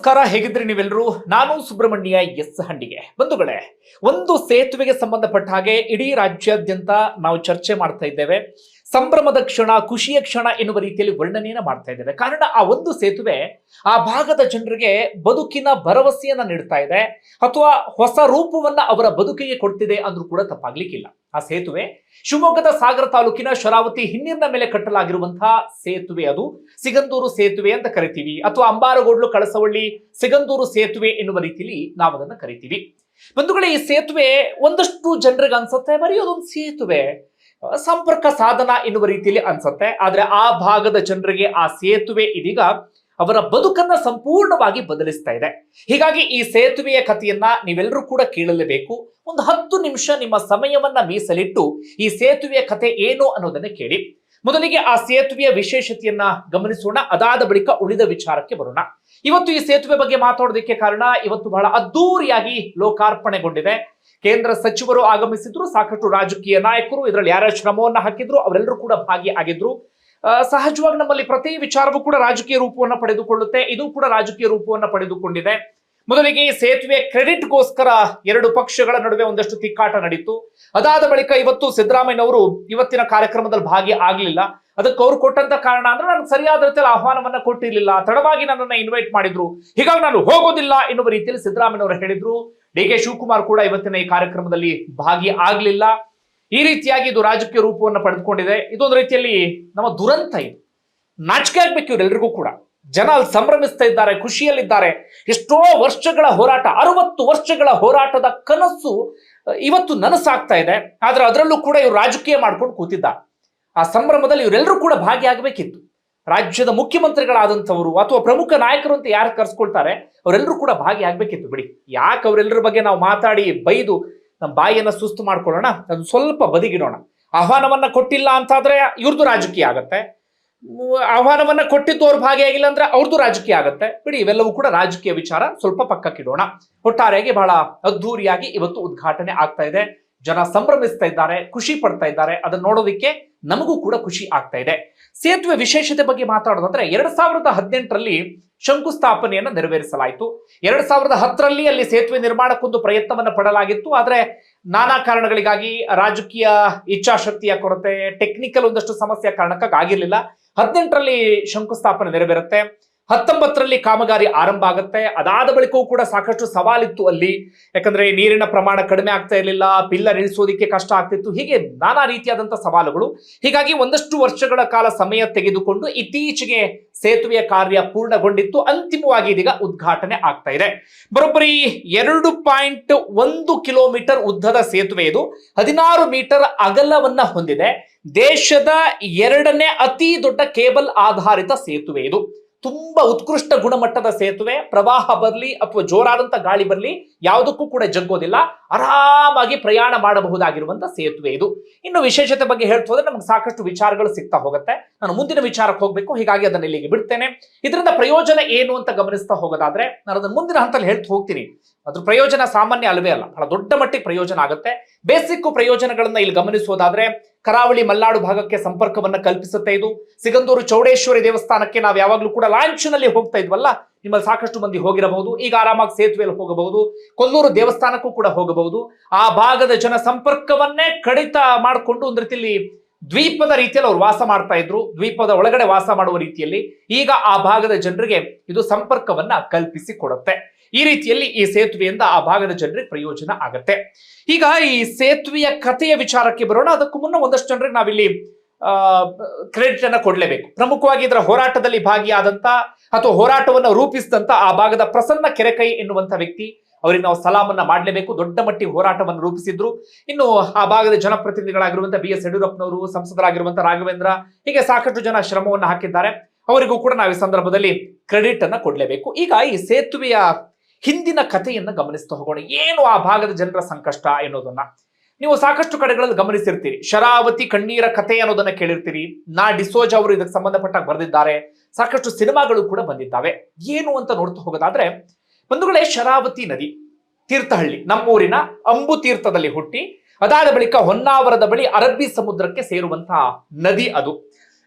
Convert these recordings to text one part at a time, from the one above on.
ನಮಸ್ಕಾರ ಹೇಗಿದ್ರಿ ನೀವೆಲ್ಲರೂ? ನಾನು ಸುಬ್ರಹ್ಮಣ್ಯ ಎಸ್ ಹಂಡಿಗೆ. ಬಂಧುಗಳೇ, ಒಂದು ಸೇತುವೆಗೆ ಸಂಬಂಧಪಟ್ಟ ಹಾಗೆ ಇಡೀ ರಾಜ್ಯಾದ್ಯಂತ ನಾವು ಚರ್ಚೆ ಮಾಡ್ತಾ ಇದ್ದೇವೆ. ಸಂಭ್ರಮದ ಕ್ಷಣ, ಖುಷಿಯ ಕ್ಷಣ ಎನ್ನುವ ರೀತಿಯಲ್ಲಿ ವರ್ಣನೆಯನ್ನ ಮಾಡ್ತಾ ಇದ್ದೇವೆ. ಕಾರಣ, ಆ ಒಂದು ಸೇತುವೆ ಆ ಭಾಗದ ಜನರಿಗೆ ಬದುಕಿನ ಭರವಸೆಯನ್ನ ನೀಡ್ತಾ ಇದೆ. ಅಥವಾ ಹೊಸ ರೂಪವನ್ನ ಅವರ ಬದುಕಿಗೆ ಕೊಡ್ತಿದೆ ಅಂದ್ರೂ ಕೂಡ ತಪ್ಪಾಗ್ಲಿಕ್ಕಿಲ್ಲ. ಆ ಸೇತುವೆ. ಶಿವಮೊಗ್ಗದ ಸಾಗರ ತಾಲೂಕಿನ ಶರಾವತಿ ಹಿನ್ನೀರಿನ ಮೇಲೆ ಕಟ್ಟಲಾಗಿರುವಂತಹ ಸೇತುವೆ ಅದು. ಸಿಗಂದೂರು ಸೇತುವೆ ಅಂತ ಕರಿತೀವಿ. ಅಥವಾ ಅಂಬಾರಗೋಡ್ಲು, ಕಳಸವಳ್ಳಿ, ಸಿಗಂದೂರು ಸೇತುವೆ ಎನ್ನುವ ರೀತಿಯಲ್ಲಿ ನಾವು ಅದನ್ನು ಕರಿತೀವಿ. ಬಂಧುಗಳೇ, ಈ ಸೇತುವೆ ಒಂದಷ್ಟು ಜನರಿಗೆ ಅನ್ಸುತ್ತೆ, ಬರೀ ಅದೊಂದು ಸೇತುವೆ. ಸಂಪರ್ಕ ಸಾಧನ ಎನ್ನುವ ರೀತಿಯಲ್ಲಿ ಅನ್ಸುತ್ತೆ. ಆದ್ರೆ ಆ ಭಾಗದ ಜನರಿಗೆ ಆ ಸೇತುವೆ ಇದೀಗ ಅವರ ಬದುಕನ್ನ ಸಂಪೂರ್ಣವಾಗಿ ಬದಲಿಸ್ತಾ ಇದೆ. ಹೀಗಾಗಿ ಈ ಸೇತುವೆಯ ಕಥೆಯನ್ನ ನೀವೆಲ್ಲರೂ ಕೂಡ ಕೇಳಲೇಬೇಕು. ಒಂದು ಹತ್ತು ನಿಮಿಷ ನಿಮ್ಮ ಸಮಯವನ್ನ ಮೀಸಲಿಟ್ಟು ಈ ಸೇತುವೆಯ ಕಥೆ ಏನು ಅನ್ನೋದನ್ನ ಕೇಳಿ. ಮೊದಲಿಗೆ ಆ ಸೇತುವೆಯ ವಿಶೇಷತೆಯನ್ನ ಗಮನಿಸೋಣ. ಅದಾದ ಬಳಿಕ ಉಳಿದ ವಿಚಾರಕ್ಕೆ ಬರೋಣ. ಇವತ್ತು ಈ ಸೇತುವೆ ಬಗ್ಗೆ ಮಾತಾಡೋದಕ್ಕೆ ಕಾರಣ ಇವತ್ತು ಬಹಳ ಅದ್ದೂರಿಯಾಗಿ ಲೋಕಾರ್ಪಣೆಗೊಂಡಿದೆ. ಕೇಂದ್ರ ಸಚಿವರು ಆಗಮಿಸಿದ್ರು, ಸಾಕಷ್ಟು ರಾಜಕೀಯ ನಾಯಕರು, ಇದರಲ್ಲಿ ಯಾರ ಶ್ರಮವನ್ನ ಹಾಕಿದ್ರು, ಅವರೆಲ್ಲರೂ ಕೂಡ ಭಾಗಿಯಾಗಿದ್ರು ಸಹಜವಾಗಿ ನಮ್ಮಲ್ಲಿ ಪ್ರತಿ ವಿಚಾರವೂ ಕೂಡ ರಾಜಕೀಯ ರೂಪವನ್ನ ಪಡೆದುಕೊಳ್ಳುತ್ತೆ. ಇದು ಕೂಡ ರಾಜಕೀಯ ರೂಪವನ್ನು ಪಡೆದುಕೊಂಡಿದೆ. ಮೊದಲಿಗೆ ಸೇತುವೆ ಕ್ರೆಡಿಟ್ಗೋಸ್ಕರ ಎರಡು ಪಕ್ಷಗಳ ನಡುವೆ ಒಂದಷ್ಟು ತಿಕ್ಕಾಟ ನಡೀತು. ಅದಾದ ಬಳಿಕ ಇವತ್ತು ಸಿದ್ದರಾಮಯ್ಯನವರು ಇವತ್ತಿನ ಕಾರ್ಯಕ್ರಮದಲ್ಲಿ ಭಾಗಿ ಆಗಲಿಲ್ಲ. ಅದಕ್ಕೆ ಅವ್ರು ಕೊಟ್ಟಂತ ಕಾರಣ ಅಂದ್ರೆ ನಾನು ಸರಿಯಾದ ರೀತಿಯಲ್ಲಿ ಆಹ್ವಾನವನ್ನ ಕೊಟ್ಟಿರಲಿಲ್ಲ. ತಡವಾಗಿ ನನ್ನನ್ನ ಇನ್ವೈಟ್ ಮಾಡಿದ್ರು. ಹೀಗಾಗಿ ನಾನು ಹೋಗೋದಿಲ್ಲ ಎನ್ನುವ ರೀತಿಯಲ್ಲಿ ಸಿದ್ದರಾಮಯ್ಯನವರು ಹೇಳಿದ್ರು. ಡಿ ಕೆ ಶಿವಕುಮಾರ್ ಕೂಡ ಇವತ್ತಿನ ಈ ಕಾರ್ಯಕ್ರಮದಲ್ಲಿ ಭಾಗಿ ಆಗ್ಲಿಲ್ಲ. ಈ ರೀತಿಯಾಗಿ ಇದು ರಾಜಕೀಯ ರೂಪವನ್ನು ಪಡೆದುಕೊಂಡಿದೆ. ಇದೊಂದು ರೀತಿಯಲ್ಲಿ ನಮ್ಮ ದುರಂತ ಇದು. ನಾಚಿಕೆ ಆಗ್ಬೇಕು ಇವರೆಲ್ಲರಿಗೂ ಕೂಡ. ಜನ ಅಲ್ಲಿ ಸಂಭ್ರಮಿಸ್ತಾ ಇದ್ದಾರೆ, ಖುಷಿಯಲ್ಲಿದ್ದಾರೆ. ಎಷ್ಟೋ ವರ್ಷಗಳ ಹೋರಾಟ, ಅರವತ್ತು ವರ್ಷಗಳ ಹೋರಾಟದ ಕನಸು ಇವತ್ತು ನನಸಾಗ್ತಾ ಇದೆ. ಆದ್ರೆ ಅದರಲ್ಲೂ ಕೂಡ ಇವರು ರಾಜಕೀಯ ಮಾಡ್ಕೊಂಡು ಕೂತಿದ್ದ ಆ ಸಂಭ್ರಮದಲ್ಲಿ ಇವರೆಲ್ಲರೂ ಕೂಡ ಭಾಗಿಯಾಗಬೇಕಿತ್ತು. ರಾಜ್ಯದ ಮುಖ್ಯಮಂತ್ರಿಗಳಾದಂಥವರು ಅಥವಾ ಪ್ರಮುಖ ನಾಯಕರು ಅಂತ ಯಾರು ಕರೆಸ್ಕೊಳ್ತಾರೆ ಅವರೆಲ್ಲರೂ ಕೂಡ ಭಾಗಿಯಾಗಬೇಕಿತ್ತು. ಬಿಡಿ, ಯಾಕೆ ಅವರೆಲ್ಲರ ಬಗ್ಗೆ ನಾವು ಮಾತಾಡಿ ಬೈದು ನಮ್ಮ ಬಾಯಿಯನ್ನ ಸುಸ್ತು ಮಾಡ್ಕೊಳ್ಳೋಣ, ಅದು ಸ್ವಲ್ಪ ಬದಿಗಿಡೋಣ. ಆಹ್ವಾನವನ್ನ ಕೊಟ್ಟಿಲ್ಲ ಅಂತಾದ್ರೆ ಇವ್ರದ್ದು ರಾಜಕೀಯ ಆಗತ್ತೆ. ಆಹ್ವಾನವನ್ನ ಕೊಟ್ಟಿದ್ದು ಭಾಗಿ ಭಾಗಿಯಾಗಿಲ್ಲ ಅಂದ್ರೆ ಅವ್ರದ್ದು ರಾಜಕೀಯ ಆಗತ್ತೆ. ಬಿಡಿ, ಇವೆಲ್ಲವೂ ಕೂಡ ರಾಜಕೀಯ ವಿಚಾರ. ಸ್ವಲ್ಪ ಪಕ್ಕಕ್ಕಿಡೋಣ. ಒಟ್ಟಾರೆಯಾಗಿ ಬಹಳ ಅದ್ಧೂರಿಯಾಗಿ ಇವತ್ತು ಉದ್ಘಾಟನೆ ಆಗ್ತಾ ಇದೆ. ಜನ ಸಂಭ್ರಮಿಸ್ತಾ ಇದ್ದಾರೆ, ಖುಷಿ ಪಡ್ತಾ ಇದ್ದಾರೆ, ಅದನ್ನ ನೋಡೋದಕ್ಕೆ ನಮಗೂ ಕೂಡ ಖುಷಿ ಆಗ್ತಾ ಇದೆ. ಸೇತುವೆ ವಿಶೇಷತೆ ಬಗ್ಗೆ ಮಾತಾಡೋದಂದ್ರೆ, ಎರಡ್ ಸಾವಿರದ ಹದಿನೆಂಟರಲ್ಲಿ ಶಂಕುಸ್ಥಾಪನೆಯನ್ನು ನೆರವೇರಿಸಲಾಯಿತು. ಎರಡ್ ಸಾವಿರದ ಹತ್ತರಲ್ಲಿ ಅಲ್ಲಿ ಸೇತುವೆ ನಿರ್ಮಾಣಕ್ಕೊಂದು ಪ್ರಯತ್ನವನ್ನು ಪಡಲಾಗಿತ್ತು. ಆದ್ರೆ ನಾನಾ ಕಾರಣಗಳಿಗಾಗಿ ರಾಜಕೀಯ ಇಚ್ಛಾಶಕ್ತಿಯ ಕೊರತೆ ಟೆಕ್ನಿಕಲ್ ಒಂದಷ್ಟು ಸಮಸ್ಯೆ ಕಾರಣಕ್ಕಾಗಿ ಆಗಿರಲಿಲ್ಲ. ಹದಿನೆಂಟರಲ್ಲಿ ಶಂಕುಸ್ಥಾಪನೆ ನೆರವೇರುತ್ತೆ. ಹತ್ತೊಂಬತ್ತರಲ್ಲಿ ಕಾಮಗಾರಿ ಆರಂಭ ಆಗುತ್ತೆ. ಅದಾದ ಬಳಿಕವೂ ಕೂಡ ಸಾಕಷ್ಟು ಸವಾಲಿತ್ತು ಅಲ್ಲಿ. ಯಾಕಂದ್ರೆ ನೀರಿನ ಪ್ರಮಾಣ ಕಡಿಮೆ ಆಗ್ತಾ ಇರಲಿಲ್ಲ, ಪಿಲ್ಲರ್ ಇಳಿಸೋದಿಕ್ಕೆ ಕಷ್ಟ ಆಗ್ತಿತ್ತು. ಹೀಗೆ ನಾನಾ ರೀತಿಯಾದಂತಹ ಸವಾಲುಗಳು. ಹೀಗಾಗಿ ಒಂದಷ್ಟು ವರ್ಷಗಳ ಕಾಲ ಸಮಯ ತೆಗೆದುಕೊಂಡು ಇತ್ತೀಚೆಗೆ ಸೇತುವೆಯ ಕಾರ್ಯ ಪೂರ್ಣಗೊಂಡಿತ್ತು. ಅಂತಿಮವಾಗಿ ಇದೀಗ ಉದ್ಘಾಟನೆ ಆಗ್ತಾ ಇದೆ. ಬರೋಬ್ಬರಿ ಎರಡು ಪಾಯಿಂಟ್ ಒಂದು ಕಿಲೋಮೀಟರ್ ಉದ್ದದ ಸೇತುವೆ ಇದು. ಹದಿನಾರು ಮೀಟರ್ ಅಗಲವನ್ನ ಹೊಂದಿದೆ. ದೇಶದ ಎರಡನೇ ಅತಿ ದೊಡ್ಡ ಕೇಬಲ್ ಆಧಾರಿತ ಸೇತುವೆ ಇದು. ತುಂಬಾ ಉತ್ಕೃಷ್ಟ ಗುಣಮಟ್ಟದ ಸೇತುವೆ ಪ್ರವಾಹ ಬರಲಿ ಅಥವಾ ಜೋರಾದಂತ ಗಾಳಿ ಬರಲಿ ಯಾವುದಕ್ಕೂ ಕೂಡ ಜಗ್ಗೋದಿಲ್ಲ. ಆರಾಮಾಗಿ ಪ್ರಯಾಣ ಮಾಡಬಹುದಾಗಿರುವಂತ ಸೇತುವೆ ಇದು. ಇನ್ನು ವಿಶೇಷತೆ ಬಗ್ಗೆ ಹೇಳ್ತಾ ಹೋದ್ರೆ ನಮ್ಗೆ ಸಾಕಷ್ಟು ವಿಚಾರಗಳು ಸಿಗ್ತಾ ಹೋಗುತ್ತೆ. ನಾನು ಮುಂದಿನ ವಿಚಾರಕ್ಕೆ ಹೋಗ್ಬೇಕು, ಹೀಗಾಗಿ ಅದನ್ನ ಇಲ್ಲಿಗೆ ಬಿಡ್ತೇನೆ. ಇದರಿಂದ ಪ್ರಯೋಜನ ಏನು ಅಂತ ಗಮನಿಸ್ತಾ ಹೋಗೋದಾದ್ರೆ, ನಾನು ಅದನ್ನ ಮುಂದಿನ ಹಂತದಲ್ಲಿ ಹೇಳ್ತಾ ಹೋಗ್ತೀನಿ. ಅದ್ರ ಪ್ರಯೋಜನ ಸಾಮಾನ್ಯ ಅಲ್ವೇ ಅಲ್ಲ, ಬಹಳ ದೊಡ್ಡ ಮಟ್ಟಿಗೆ ಪ್ರಯೋಜನ ಆಗುತ್ತೆ. ಬೇಸಿಕ್ ಪ್ರಯೋಜನಗಳನ್ನ ಇಲ್ಲಿ ಗಮನಿಸೋದಾದ್ರೆ ಕರಾವಳಿ ಮಲ್ನಾಡು ಭಾಗಕ್ಕೆ ಸಂಪರ್ಕವನ್ನ ಕಲ್ಪಿಸುತ್ತೆ ಇದು. ಸಿಗಂದೂರು ಚೌಡೇಶ್ವರಿ ದೇವಸ್ಥಾನಕ್ಕೆ ನಾವು ಯಾವಾಗಲೂ ಕೂಡ ಲಾಂಚ್ನಲ್ಲಿ ಹೋಗ್ತಾ ಇದ್ವಲ್ಲ ನಿಮ್ಮಲ್ಲಿ ಸಾಕಷ್ಟು ಮಂದಿ ಹೋಗಿರಬಹುದು, ಈಗ ಆರಾಮಾಗಿ ಸೇತುವೆಯಲ್ಲಿ ಹೋಗಬಹುದು, ಕೊಲ್ಲೂರು ದೇವಸ್ಥಾನಕ್ಕೂ ಕೂಡ ಹೋಗಬಹುದು. ಆ ಭಾಗದ ಜನ ಸಂಪರ್ಕವನ್ನೇ ಕಡಿತ ಮಾಡಿಕೊಂಡು ಒಂದು ರೀತಿಯಲ್ಲಿ ದ್ವೀಪದ ರೀತಿಯಲ್ಲಿ ಅವರು ವಾಸ ಮಾಡ್ತಾ ಇದ್ರು, ದ್ವೀಪದ ಒಳಗಡೆ ವಾಸ ಮಾಡುವ ರೀತಿಯಲ್ಲಿ ಈಗ ಆ ಭಾಗದ ಜನರಿಗೆ ಇದು ಸಂಪರ್ಕವನ್ನ ಕಲ್ಪಿಸಿ ಕೊಡುತ್ತೆ. ಈ ರೀತಿಯಲ್ಲಿ ಈ ಸೇತುವೆಯಿಂದ ಆ ಭಾಗದ ಜನರಿಗೆ ಪ್ರಯೋಜನ ಆಗತ್ತೆ. ಈಗ ಈ ಸೇತುವೆಯ ಕಥೆಯ ವಿಚಾರಕ್ಕೆ ಬರೋಣ, ಅದಕ್ಕೂ ಮುನ್ನ ಒಂದಷ್ಟು ಜನರಿಗೆ ನಾವಿಲ್ಲಿ ಕ್ರೆಡಿಟ್ ಅನ್ನ ಕೊಡಲೇಬೇಕು. ಪ್ರಮುಖವಾಗಿ ಇದರ ಹೋರಾಟದಲ್ಲಿ ಭಾಗಿಯಾದಂತ ಅಥವಾ ಹೋರಾಟವನ್ನು ರೂಪಿಸಿದಂತ ಆ ಭಾಗದ ಪ್ರಸನ್ನ ಕೆರೆಕೈ ಎನ್ನುವಂತ ವ್ಯಕ್ತಿ ಅವರಿಗೆ ನಾವು ಸಲಾಮನ್ನ ಮಾಡಲೇಬೇಕು. ದೊಡ್ಡ ಮಟ್ಟಿ ಹೋರಾಟವನ್ನು ರೂಪಿಸಿದ್ರು. ಇನ್ನು ಆ ಭಾಗದ ಜನಪ್ರತಿನಿಧಿಗಳಾಗಿರುವಂತ ಬಿ ಎಸ್ ಯಡಿಯೂರಪ್ಪನವರು, ಸಂಸದರಾಗಿರುವಂತ ರಾಘವೇಂದ್ರ, ಹೀಗೆ ಸಾಕಷ್ಟು ಜನ ಶ್ರಮವನ್ನು ಹಾಕಿದ್ದಾರೆ. ಅವರಿಗೂ ಕೂಡ ನಾವು ಈ ಸಂದರ್ಭದಲ್ಲಿ ಕ್ರೆಡಿಟ್ ಅನ್ನ ಕೊಡಲೇಬೇಕು. ಈಗ ಈ ಸೇತುವೆಯ ಹಿಂದಿನ ಕಥೆಯನ್ನು ಗಮನಿಸ್ತಾ ಹೋಗೋಣ. ಏನು ಆ ಭಾಗದ ಜನರ ಸಂಕಷ್ಟ ಎನ್ನುವುದನ್ನ. ನೀವು ಸಾಕಷ್ಟು ಕಡೆಗಳಲ್ಲಿ ಗಮನಿಸಿರ್ತೀರಿ. ಶರಾವತಿ, ಕಣ್ಣೀರ ಕಥೆ ಅನ್ನೋದನ್ನ ಕೇಳಿರ್ತೀರಿ. ನಾ ಡಿಸೋಜ್ ಅವರು ಇದಕ್ಕೆ ಸಂಬಂಧಪಟ್ಟಾಗ ಬರೆದಿದ್ದಾರೆ. ಸಾಕಷ್ಟು ಸಿನಿಮಾಗಳು ಕೂಡ ಬಂದಿದ್ದಾವೆ. ಏನು ಅಂತ ನೋಡ್ತಾ ಹೋಗೋದಾದ್ರೆ, ಬಂಧುಗಳೇ ಶರಾವತಿ ನದಿ, ತೀರ್ಥಹಳ್ಳಿ, ನಮ್ಮೂರಿನ ಅಂಬು ತೀರ್ಥದಲ್ಲಿ ಹುಟ್ಟಿ, ಅದಾದ ಬಳಿಕ ಹೊನ್ನಾವರದ ಬಳಿ ಅರಬ್ಬಿ ಸಮುದ್ರಕ್ಕೆ ಸೇರುವಂತಹ ನದಿ ಅದು.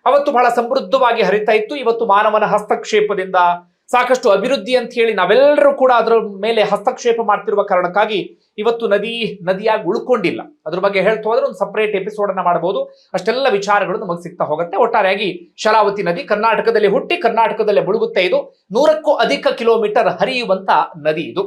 ಅವತ್ತು ಬಹಳ ಸಮೃದ್ಧವಾಗಿ ಹರಿತಾ ಇತ್ತು. ಇವತ್ತು ಮಾನವನ ಹಸ್ತಕ್ಷೇಪದಿಂದ ಸಾಕಷ್ಟು ಅಭಿವೃದ್ಧಿ ಅಂತ ಹೇಳಿ ನಾವೆಲ್ಲರೂ ಕೂಡ ಅದರ ಮೇಲೆ ಹಸ್ತಕ್ಷೇಪ ಮಾಡ್ತಿರುವ ಕಾರಣಕ್ಕಾಗಿ ಇವತ್ತು ನದಿ, ನದಿಯಾಗಿ ಉಳ್ಕೊಂಡಿಲ್ಲ. ಅದ್ರ ಬಗ್ಗೆ ಹೇಳ್ತು ಹೋದ್ರೆ ಒಂದು ಸಪರೇಟ್ ಎಪಿಸೋಡ್ ಅನ್ನ ಮಾಡಬಹುದು ಅಷ್ಟೆಲ್ಲ ವಿಚಾರಗಳು ನಮಗೆ ಸಿಗ್ತಾ ಹೋಗುತ್ತೆ. ಒಟ್ಟಾರೆಯಾಗಿ ಶರಾವತಿ ನದಿ ಕರ್ನಾಟಕದಲ್ಲಿ ಹುಟ್ಟಿ ಕರ್ನಾಟಕದಲ್ಲೇ ಮುಳುಗುತ್ತೆ ಇದು ನೂರಕ್ಕೂ ಅಧಿಕ ಕಿಲೋಮೀಟರ್ ಹರಿಯುವಂತ ನದಿ ಇದು.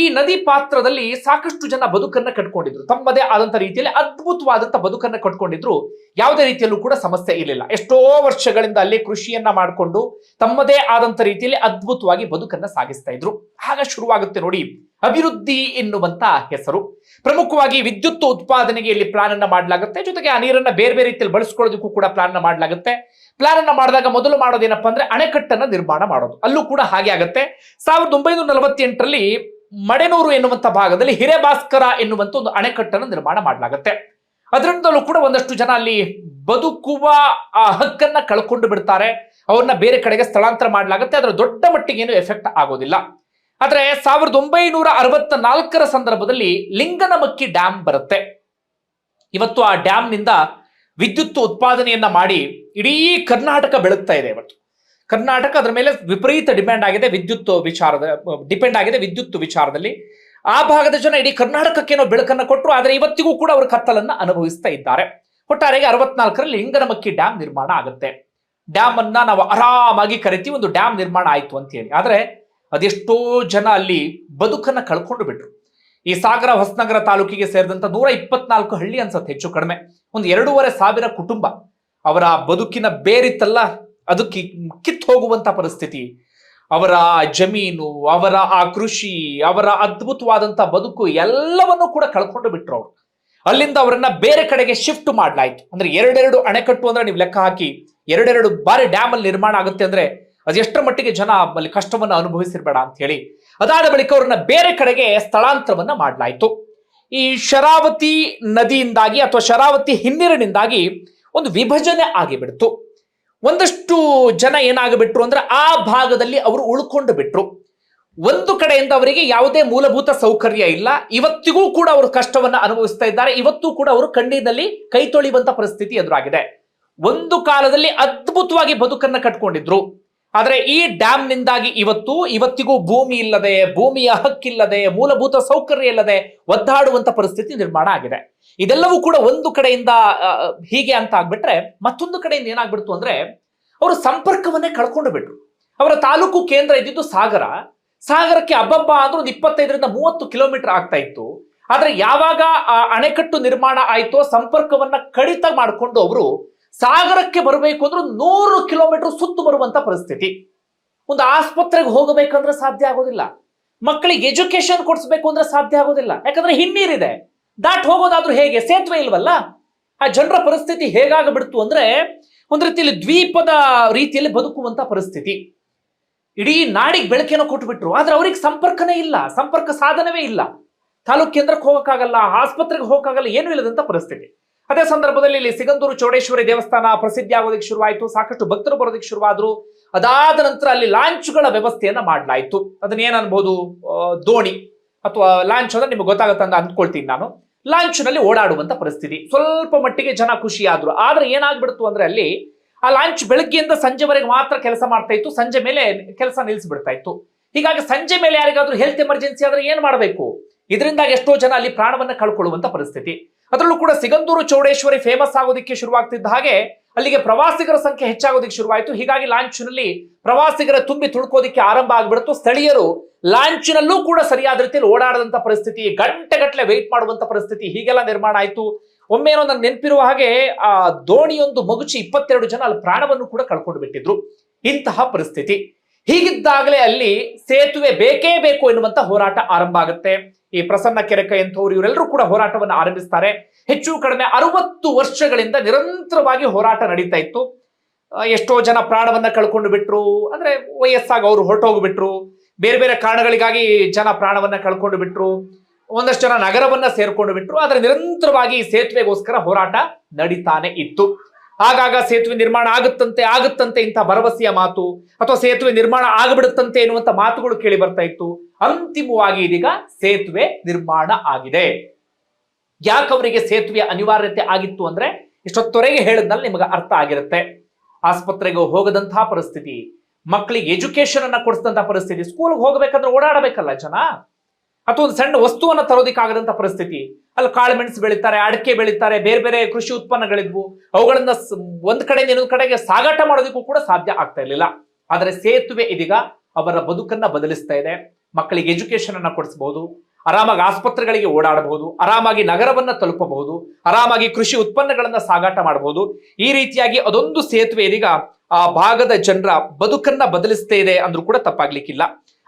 ಈ ನದಿ ಪಾತ್ರದಲ್ಲಿ ಸಾಕಷ್ಟು ಜನ ಬದುಕನ್ನ ಕಟ್ಕೊಂಡಿದ್ರು. ತಮ್ಮದೇ ಆದಂತ ರೀತಿಯಲ್ಲಿ ಅದ್ಭುತವಾದಂತ ಬದುಕನ್ನ ಕಟ್ಕೊಂಡಿದ್ರು. ಯಾವುದೇ ರೀತಿಯಲ್ಲೂ ಕೂಡ ಸಮಸ್ಯೆ ಇರಲಿಲ್ಲ. ಎಷ್ಟೋ ವರ್ಷಗಳಿಂದ ಅಲ್ಲಿ ಕೃಷಿಯನ್ನ ಮಾಡಿಕೊಂಡು ತಮ್ಮದೇ ಆದಂತ ರೀತಿಯಲ್ಲಿ ಅದ್ಭುತವಾಗಿ ಬದುಕನ್ನ ಸಾಗಿಸ್ತಾ ಇದ್ರು. ಆಗ ಶುರುವಾಗುತ್ತೆ ನೋಡಿ ಅಭಿವೃದ್ಧಿ ಎನ್ನುವಂತ ಹೆಸರು. ಪ್ರಮುಖವಾಗಿ ವಿದ್ಯುತ್ ಉತ್ಪಾದನೆಗೆ ಇಲ್ಲಿ ಪ್ಲಾನ್ ಅನ್ನ ಮಾಡಲಾಗುತ್ತೆ. ಜೊತೆಗೆ ಆ ನೀರನ್ನ ಬೇರೆ ಬೇರೆ ರೀತಿಯಲ್ಲಿ ಬಳಸ್ಕೊಳ್ಳೋದಕ್ಕೂ ಕೂಡ ಪ್ಲಾನ್ ಮಾಡಲಾಗುತ್ತೆ. ಪ್ಲಾನ್ ಅನ್ನ ಮಾಡಿದಾಗ ಮೊದಲು ಮಾಡೋದೇನಪ್ಪ ಅಂದ್ರೆ ಅಣೆಕಟ್ಟನ್ನ ನಿರ್ಮಾಣ ಮಾಡೋದು. ಅಲ್ಲೂ ಕೂಡ ಹಾಗೆ ಆಗುತ್ತೆ. ಸಾವಿರದ ಒಂಬೈನೂರ ನಲವತ್ತೆಂಟರಲ್ಲಿ ಮಡೆನೂರು ಎನ್ನುವಂತ ಭಾಗದಲ್ಲಿ ಹಿರೇಭಾಸ್ಕರ ಎನ್ನುವಂತ ಒಂದು ಅಣೆಕಟ್ಟನ್ನು ನಿರ್ಮಾಣ ಮಾಡಲಾಗುತ್ತೆ. ಅದರಿಂದಲೂ ಕೂಡ ಒಂದಷ್ಟು ಜನ ಅಲ್ಲಿ ಬದುಕುವ, ಆ ಹಕ್ಕನ್ನ ಕಳ್ಕೊಂಡು ಬಿಡ್ತಾರೆ. ಅವ್ರನ್ನ ಬೇರೆ ಕಡೆಗೆ ಸ್ಥಳಾಂತರ ಮಾಡಲಾಗುತ್ತೆ. ಅದರ ದೊಡ್ಡ ಮಟ್ಟಿಗೆ ಏನು ಎಫೆಕ್ಟ್ ಆಗೋದಿಲ್ಲ. ಆದ್ರೆ ಸಾವಿರದ ಒಂಬೈನೂರ ಅರವತ್ತ ನಾಲ್ಕರ ಸಂದರ್ಭದಲ್ಲಿ ಲಿಂಗನಮಕ್ಕಿ ಡ್ಯಾಮ್ ಬರುತ್ತೆ. ಇವತ್ತು ಆ ಡ್ಯಾಮ್ನಿಂದ ವಿದ್ಯುತ್ ಉತ್ಪಾದನೆಯನ್ನ ಮಾಡಿ ಇಡೀ ಕರ್ನಾಟಕ ಬೆಳಗ್ತಾ ಇದೆ ಇವತ್ತು. ಕರ್ನಾಟಕ ಅದರ ಮೇಲೆ ವಿಪರೀತ ಡಿಮ್ಯಾಂಡ್ ಆಗಿದೆ ವಿದ್ಯುತ್ ವಿಚಾರದ ಡಿಪೆಂಡ್ ಆಗಿದೆ ವಿದ್ಯುತ್ ವಿಚಾರದಲ್ಲಿ. ಆ ಭಾಗದ ಜನ ಇಡೀ ಕರ್ನಾಟಕಕ್ಕೇನೋ ಬೆಳಕನ್ನು ಕೊಟ್ಟರು ಆದರೆ ಇವತ್ತಿಗೂ ಕೂಡ ಅವರು ಕತ್ತಲನ್ನ ಅನುಭವಿಸ್ತಾ ಇದ್ದಾರೆ. ಒಟ್ಟಾರೆಗೆ ಅರವತ್ನಾಲ್ಕರಲ್ಲಿ ಲಿಂಗನಮಕ್ಕಿ ಡ್ಯಾಮ್ ನಿರ್ಮಾಣ ಆಗುತ್ತೆ. ಡ್ಯಾಮ್ ಅನ್ನ ನಾವು ಆರಾಮಾಗಿ ಕರಿತೀವಿ, ಒಂದು ಡ್ಯಾಮ್ ನಿರ್ಮಾಣ ಆಯಿತು ಅಂತ ಹೇಳಿ ಆದರೆ ಅದೆಷ್ಟೋ ಜನ ಅಲ್ಲಿ ಬದುಕನ್ನ ಕಳ್ಕೊಂಡು ಬಿಟ್ರು. ಈ ಸಾಗರ ಹೊಸನಗರ ತಾಲೂಕಿಗೆ ಸೇರಿದಂತ ನೂರ ಇಪ್ಪತ್ನಾಲ್ಕು ಹಳ್ಳಿ ಅನ್ಸತ್ತೆ ಹೆಚ್ಚು ಕಡಿಮೆ. ಒಂದು ಎರಡೂವರೆ ಸಾವಿರ ಕುಟುಂಬ ಅವರ ಬದುಕಿನ ಬೇರಿತ್ತಲ್ಲ ಅದು ಕಿತ್ತು ಹೋಗುವಂತ ಪರಿಸ್ಥಿತಿ. ಅವರ ಜಮೀನು, ಅವರ ಆ ಕೃಷಿ, ಅವರ ಅದ್ಭುತವಾದಂತ ಬದುಕು ಎಲ್ಲವನ್ನೂ ಕೂಡ ಕಳ್ಕೊಂಡು ಬಿಟ್ರು ಅವರು. ಅಲ್ಲಿಂದ ಅವರನ್ನ ಬೇರೆ ಕಡೆಗೆ ಶಿಫ್ಟ್ ಮಾಡ್ಲಾಯ್ತು. ಅಂದ್ರೆ ಎರಡೆರಡು ಅಣೆಕಟ್ಟು ಅಂದ್ರೆ ನೀವು ಲೆಕ್ಕ ಹಾಕಿ, ಎರಡೆರಡು ಬಾರಿ ಡ್ಯಾಮ್ ಅಲ್ಲಿ ನಿರ್ಮಾಣ ಆಗುತ್ತೆ ಅಂದ್ರೆ ಎಷ್ಟರ ಮಟ್ಟಿಗೆ ಜನ ಅಲ್ಲಿ ಕಷ್ಟವನ್ನು ಅನುಭವಿಸಿರ್ಬೇಡ ಅಂತ ಹೇಳಿ. ಅದಾದ ಬಳಿಕ ಅವ್ರನ್ನ ಬೇರೆ ಕಡೆಗೆ ಸ್ಥಳಾಂತರವನ್ನ ಮಾಡಲಾಯಿತು. ಈ ಶರಾವತಿ ನದಿಯಿಂದಾಗಿ ಅಥವಾ ಶರಾವತಿ ಹಿನ್ನೀರಿನಿಂದಾಗಿ ಒಂದು ವಿಭಜನೆ ಆಗಿಬಿಡ್ತು. ಒಂದಷ್ಟು ಜನ ಏನಾಗಬಿಟ್ರು ಅಂದ್ರೆ ಆ ಭಾಗದಲ್ಲಿ ಅವರು ಉಳ್ಕೊಂಡು ಬಿಟ್ರು. ಒಂದು ಕಡೆಯಿಂದ ಅವರಿಗೆ ಯಾವುದೇ ಮೂಲಭೂತ ಸೌಕರ್ಯ ಇಲ್ಲ. ಇವತ್ತಿಗೂ ಕೂಡ ಅವರು ಕಷ್ಟವನ್ನ ಅನುಭವಿಸ್ತಾ ಇದ್ದಾರೆ. ಇವತ್ತು ಕೂಡ ಅವರು ಕಣ್ಣಿನಲ್ಲಿ ಕೈ ತೊಳೆಯುವಂತ ಪರಿಸ್ಥಿತಿ ಎದುರಾಗಿದೆ. ಒಂದು ಕಾಲದಲ್ಲಿ ಅದ್ಭುತವಾಗಿ ಬದುಕನ್ನ ಕಟ್ಕೊಂಡಿದ್ರು. ಆದ್ರೆ ಈ ಡ್ಯಾಮ್ ನಿಂದಾಗಿ ಇವತ್ತು ಇವತ್ತಿಗೂ ಭೂಮಿ ಇಲ್ಲದೆ, ಭೂಮಿಯ ಹಕ್ಕಿಲ್ಲದೆ, ಮೂಲಭೂತ ಸೌಕರ್ಯ ಇಲ್ಲದೆ ಒದ್ದಾಡುವಂತ ಪರಿಸ್ಥಿತಿ ನಿರ್ಮಾಣ ಆಗಿದೆ. ಇದೆಲ್ಲವೂ ಕೂಡ ಒಂದು ಕಡೆಯಿಂದ ಹೀಗೆ ಅಂತ ಆಗ್ಬಿಟ್ರೆ ಮತ್ತೊಂದು ಕಡೆಯಿಂದ ಏನಾಗ್ಬಿಡ್ತು ಅಂದ್ರೆ ಅವರು ಸಂಪರ್ಕವನ್ನೇ ಕಳ್ಕೊಂಡು ಬಿಟ್ರು. ಅವರ ತಾಲೂಕು ಕೇಂದ್ರ ಇದ್ದಿದ್ದು ಸಾಗರ. ಸಾಗರಕ್ಕೆ ಅಬ್ಬಬ್ಬ ಅಂದ್ರೆ ಒಂದು ಇಪ್ಪತ್ತೈದರಿಂದ ಮೂವತ್ತು ಕಿಲೋಮೀಟರ್ ಆಗ್ತಾ ಇತ್ತು. ಆದ್ರೆ ಯಾವಾಗ, ಆ, ಅಣೆಕಟ್ಟು ನಿರ್ಮಾಣ ಆಯ್ತೋ ಸಂಪರ್ಕವನ್ನ ಕಡಿತ ಮಾಡಿಕೊಂಡು ಅವರು ಸಾಗರಕ್ಕೆ ಬರಬೇಕು ಅಂದ್ರೆ ನೂರು ಕಿಲೋಮೀಟರ್ ಸುತ್ತು ಬರುವಂತ ಪರಿಸ್ಥಿತಿ. ಒಂದು ಆಸ್ಪತ್ರೆಗೆ ಹೋಗಬೇಕಂದ್ರೆ ಸಾಧ್ಯ ಆಗೋದಿಲ್ಲ. ಮಕ್ಕಳಿಗೆ ಎಜುಕೇಶನ್ ಕೊಡಿಸ್ಬೇಕು ಅಂದ್ರೆ ಸಾಧ್ಯ ಆಗೋದಿಲ್ಲ. ಯಾಕಂದ್ರೆ ಹಿನ್ನೀರಿದೆ. ದಾಟ್ ಹೋಗೋದಾದ್ರೂ ಹೇಗೆ? ಸೇತುವೆ ಇಲ್ವಲ್ಲ? ಆ ಜನರ ಪರಿಸ್ಥಿತಿ ಹೇಗಾಗಬಿಡ್ತು ಅಂದ್ರೆ ಒಂದ್ ರೀತಿಯಲ್ಲಿ ದ್ವೀಪದ ರೀತಿಯಲ್ಲಿ ಬದುಕುವಂತ ಪರಿಸ್ಥಿತಿ. ಇಡೀ ನಾಡಿಗೆ ಬೆಳಕೇನೋ ಕೊಟ್ಬಿಟ್ರು. ಆದ್ರೆ ಅವ್ರಿಗೆ ಸಂಪರ್ಕನೇ ಇಲ್ಲ. ಸಂಪರ್ಕ ಸಾಧನವೇ ಇಲ್ಲ. ತಾಲೂಕು ಕೇಂದ್ರಕ್ಕೆ ಹೋಗಕ್ಕಾಗಲ್ಲ, ಆಸ್ಪತ್ರೆಗೆ ಹೋಗಕ್ಕಾಗಲ್ಲ ಏನೂ ಇಲ್ಲದಂತ ಪರಿಸ್ಥಿತಿ. ಅದೇ ಸಂದರ್ಭದಲ್ಲಿ ಇಲ್ಲಿ ಸಿಗಂದೂರು ಚೌಡೇಶ್ವರಿ ದೇವಸ್ಥಾನ ಪ್ರಸಿದ್ಧಿ ಆಗೋದಕ್ಕೆ ಶುರುವಾಯಿತು, ಸಾಕಷ್ಟು ಭಕ್ತರು ಬರೋದಕ್ಕೆ ಶುರುವಾದ್ರು. ಅದಾದ ನಂತರ ಅಲ್ಲಿ ಲಾಂಚ್ಗಳ ವ್ಯವಸ್ಥೆಯನ್ನ ಮಾಡಲಾಯಿತು. ಅದನ್ನ ಏನ್ ಅನ್ಬೋದು? ದೋಣಿ ಅಥವಾ ಲಾಂಚ್ ಅಂದ್ರೆ ನಿಮ್ಗೆ ಅಂತ ಅಂದ್ಕೊಳ್ತೀನಿ ನಾನು. ಲಾಂಚ್ನಲ್ಲಿ ಓಡಾಡುವಂತ ಪರಿಸ್ಥಿತಿ. ಸ್ವಲ್ಪ ಮಟ್ಟಿಗೆ ಜನ ಖುಷಿಯಾದ್ರು. ಆದ್ರೆ ಏನಾಗ್ಬಿಡ್ತು ಅಂದ್ರೆ ಅಲ್ಲಿ ಆ ಲಾಂಚ್ ಬೆಳಗ್ಗೆಯಿಂದ ಸಂಜೆವರೆಗೆ ಮಾತ್ರ ಕೆಲಸ ಮಾಡ್ತಾ ಇತ್ತು. ಸಂಜೆ ಮೇಲೆ ಕೆಲಸ ನಿಲ್ಲಿಸ್ಬಿಡ್ತಾ ಇತ್ತು. ಹೀಗಾಗಿ ಸಂಜೆ ಮೇಲೆ ಯಾರಿಗಾದ್ರೂ ಹೆಲ್ತ್ ಎಮರ್ಜೆನ್ಸಿ ಆದ್ರೆ ಏನ್ ಮಾಡಬೇಕು? ಇದರಿಂದಾಗಿ ಎಷ್ಟೋ ಜನ ಅಲ್ಲಿ ಪ್ರಾಣವನ್ನ ಕಳ್ಕೊಳ್ಳುವಂತ ಪರಿಸ್ಥಿತಿ. ಅದರಲ್ಲೂ ಕೂಡ ಸಿಗಂದೂರು ಚೌಡೇಶ್ವರಿ ಫೇಮಸ್ ಆಗೋದಕ್ಕೆ ಶುರುವಾಗ್ತಿದ್ದ ಹಾಗೆ ಅಲ್ಲಿಗೆ ಪ್ರವಾಸಿಗರ ಸಂಖ್ಯೆ ಹೆಚ್ಚಾಗೋದಕ್ಕೆ ಶುರುವಾಯಿತು. ಹೀಗಾಗಿ ಲಾಂಚ್ನಲ್ಲಿ ಪ್ರವಾಸಿಗರ ತುಂಬಿ ತುಳ್ಕೋದಿಕ್ಕೆ ಆರಂಭ ಆಗ್ಬಿಡ್ತು. ಸ್ಥಳೀಯರು ಲಾಂಚ್ನಲ್ಲೂ ಕೂಡ ಸರಿಯಾದ ರೀತಿಯಲ್ಲಿ ಓಡಾಡದಂತ ಪರಿಸ್ಥಿತಿ, ಗಂಟೆಗಟ್ಟಲೆ ವೆಯ್ಟ್ ಮಾಡುವಂತ ಪರಿಸ್ಥಿತಿ ಹೀಗೆಲ್ಲ ನಿರ್ಮಾಣ ಆಯ್ತು. ಒಮ್ಮೆ ಏನೋ ನಂಗೆ ನೆನಪಿರುವ ಹಾಗೆ, ಆ ದೋಣಿಯೊಂದು ಮಗುಚಿ ಇಪ್ಪತ್ತೆರಡು ಜನ ಅಲ್ಲಿ ಪ್ರಾಣವನ್ನು ಕೂಡ ಕಳ್ಕೊಂಡು ಬಿಟ್ಟಿದ್ರು. ಇಂತಹ ಪರಿಸ್ಥಿತಿ. ಹೀಗಿದ್ದಾಗಲೇ ಅಲ್ಲಿ ಸೇತುವೆ ಬೇಕೇ ಬೇಕು ಎನ್ನುವಂತ ಹೋರಾಟ ಆರಂಭ ಆಗುತ್ತೆ. ಈ ಪ್ರಸನ್ನ ಕೆರೆಕ ಎಂಥವ್ರು ಇವರೆಲ್ಲರೂ ಕೂಡ ಹೋರಾಟವನ್ನು ಆರಂಭಿಸ್ತಾರೆ. ಹೆಚ್ಚು ಕಡಿಮೆ ಅರವತ್ತು ವರ್ಷಗಳಿಂದ ನಿರಂತರವಾಗಿ ಹೋರಾಟ ನಡೀತಾ ಇತ್ತು. ಎಷ್ಟೋ ಜನ ಪ್ರಾಣವನ್ನ ಕಳ್ಕೊಂಡು ಬಿಟ್ರು. ಅಂದ್ರೆ ವಯಸ್ಸಾಗಿ ಅವರು ಹೊರಟೋಗ್ಬಿಟ್ರು. ಬೇರೆ ಬೇರೆ ಕಾರಣಗಳಿಗಾಗಿ ಜನ ಪ್ರಾಣವನ್ನ ಕಳ್ಕೊಂಡು ಬಿಟ್ರು. ಒಂದಷ್ಟು ಜನ ನಗರವನ್ನ ಸೇರ್ಕೊಂಡು ಬಿಟ್ರು. ಆದ್ರೆ ನಿರಂತರವಾಗಿ ಈ ಸೇತುವೆಗೋಸ್ಕರ ಹೋರಾಟ ನಡೀತಾನೆ ಇತ್ತು. ಆಗಾಗ ಸೇತುವೆ ನಿರ್ಮಾಣ ಆಗುತ್ತಂತೆ ಆಗುತ್ತಂತೆ ಇಂಥ ಭರವಸೆಯ ಮಾತು ಅಥವಾ ಸೇತುವೆ ನಿರ್ಮಾಣ ಆಗಿಬಿಡುತ್ತಂತೆ ಎನ್ನುವಂತ ಮಾತುಗಳು ಕೇಳಿ ಬರ್ತಾ ಇತ್ತು. ಅಂತಿಮವಾಗಿ ಇದೀಗ ಸೇತುವೆ ನಿರ್ಮಾಣ ಆಗಿದೆ. ಯಾಕವರಿಗೆ ಸೇತುವೆ ಅನಿವಾರ್ಯತೆ ಆಗಿತ್ತು ಅಂದ್ರೆ ಇಷ್ಟೊತ್ತೊರೆಗೆ ಹೇಳಿದ್ನಲ್ಲಿ ನಿಮಗೆ ಅರ್ಥ ಆಗಿರುತ್ತೆ. ಆಸ್ಪತ್ರೆಗೆ ಹೋಗದಂತಹ ಪರಿಸ್ಥಿತಿ ಮಕ್ಕಳಿಗೆ ಎಜುಕೇಶನ್ ಅನ್ನ ಕೊಡಿಸಿದಂತ ಪರಿಸ್ಥಿತಿ ಸ್ಕೂಲ್ಗೆ ಹೋಗಬೇಕಂದ್ರೆ ಓಡಾಡಬೇಕಲ್ಲ ಜನ? ಅಥವಾ ಒಂದು ಸಣ್ಣ ವಸ್ತುವನ್ನ ತರೋದಿಕ್ಕಾಗದಂತ ಪರಿಸ್ಥಿತಿ ಅಲ್ಲಿ ಕಾಳು ಮೆಣಸು ಬೆಳೀತಾರೆ, ಅಡಿಕೆ ಬೆಳೀತಾರೆ, ಬೇರೆ ಬೇರೆ ಕೃಷಿ ಉತ್ಪನ್ನಗಳಿದ್ವು. ಅವುಗಳನ್ನ ಒಂದ್ ಕಡೆಯಿಂದ ಇನ್ನೊಂದು ಕಡೆಗೆ ಸಾಗಾಟ ಮಾಡೋದಕ್ಕೂ ಕೂಡ ಸಾಧ್ಯ ಆಗ್ತಾ ಇರಲಿಲ್ಲ. ಆದರೆ ಸೇತುವೆ ಇದೀಗ ಅವರ ಬದುಕನ್ನ ಬದಲಿಸ್ತಾ ಇದೆ. ಮಕ್ಕಳಿಗೆ ಎಜುಕೇಶನ್ ಅನ್ನ ಕೊಡಿಸಬಹುದು ಆರಾಮಾಗಿ ಆಸ್ಪತ್ರೆಗಳಿಗೆ ಓಡಾಡಬಹುದು. ಆರಾಮಾಗಿ ನಗರವನ್ನ ತಲುಪಬಹುದು. ಆರಾಮಾಗಿ ಕೃಷಿ ಉತ್ಪನ್ನಗಳನ್ನ ಸಾಗಾಟ ಮಾಡಬಹುದು. ಈ ರೀತಿಯಾಗಿ ಅದೊಂದು ಸೇತುವೆ ಇದೀಗ ಆ ಭಾಗದ ಜನರ ಬದುಕನ್ನ ಬದಲಿಸ್ತಾ ಇದೆ ಅಂದ್ರೂ ಕೂಡ ತಪ್ಪಾಗ್ಲಿಕ್ಕಿಲ್ಲ.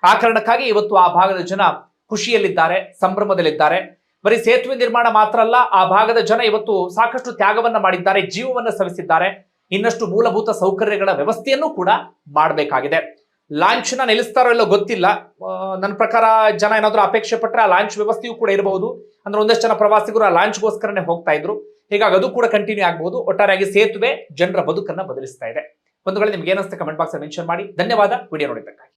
ಆ ಕಾರಣಕ್ಕಾಗಿ ಇವತ್ತು ಆ ಭಾಗದ ಜನ ಖುಷಿಯಲ್ಲಿದ್ದಾರೆ ಸಂಭ್ರಮದಲ್ಲಿದ್ದಾರೆ. ಬರೀ ಸೇತುವೆ ನಿರ್ಮಾಣ ಮಾತ್ರ ಅಲ್ಲ, ಆ ಭಾಗದ ಜನ ಇವತ್ತು ಸಾಕಷ್ಟು ತ್ಯಾಗವನ್ನ ಮಾಡಿದ್ದಾರೆ, ಜೀವವನ್ನ ಸವಿಸಿದ್ದಾರೆ. ಇನ್ನಷ್ಟು ಮೂಲಭೂತ ಸೌಕರ್ಯಗಳ ವ್ಯವಸ್ಥೆಯನ್ನು ಕೂಡ ಮಾಡಬೇಕಾಗಿದೆ. ಲಾಂಚ್ನ ನಿಲ್ಲಿಸ್ತಾರೋ ಇಲ್ಲೋ ಗೊತ್ತಿಲ್ಲ. ನನ್ನ ಪ್ರಕಾರ ಜನ ಏನಾದರೂ ಅಪೇಕ್ಷೆ ಪಟ್ಟರೆ ಆ ಲಾಂಚ್ ವ್ಯವಸ್ಥೆಯೂ ಕೂಡ ಇರಬಹುದು. ಅಂದ್ರೆ ಒಂದಷ್ಟು ಜನ ಪ್ರವಾಸಿಗರು ಆ ಲಾಂಚ್ಗೋಸ್ಕರನೇ ಹೋಗ್ತಾ ಇದ್ರು. ಹೀಗಾಗಿ ಅದು ಕೂಡ ಕಂಟಿನ್ಯೂ ಆಗಬಹುದು. ಒಟ್ಟಾರೆಯಾಗಿ ಸೇತುವೆ ಜನರ ಬದುಕನ್ನ ಬದಲಿಸ್ತಾ ಇದೆ. ಒಂದು ವೇಳೆ ನಿಮ್ಗೆ ಏನಿಸ್ತಾ ಕಮೆಂಟ್ ಬಾಕ್ಸ್ ಮೆನ್ಷನ್ ಮಾಡಿ. ಧನ್ಯವಾದ. ವಿಡಿಯೋ ನೋಡಿದ್ದಕ್ಕಾಗಿ.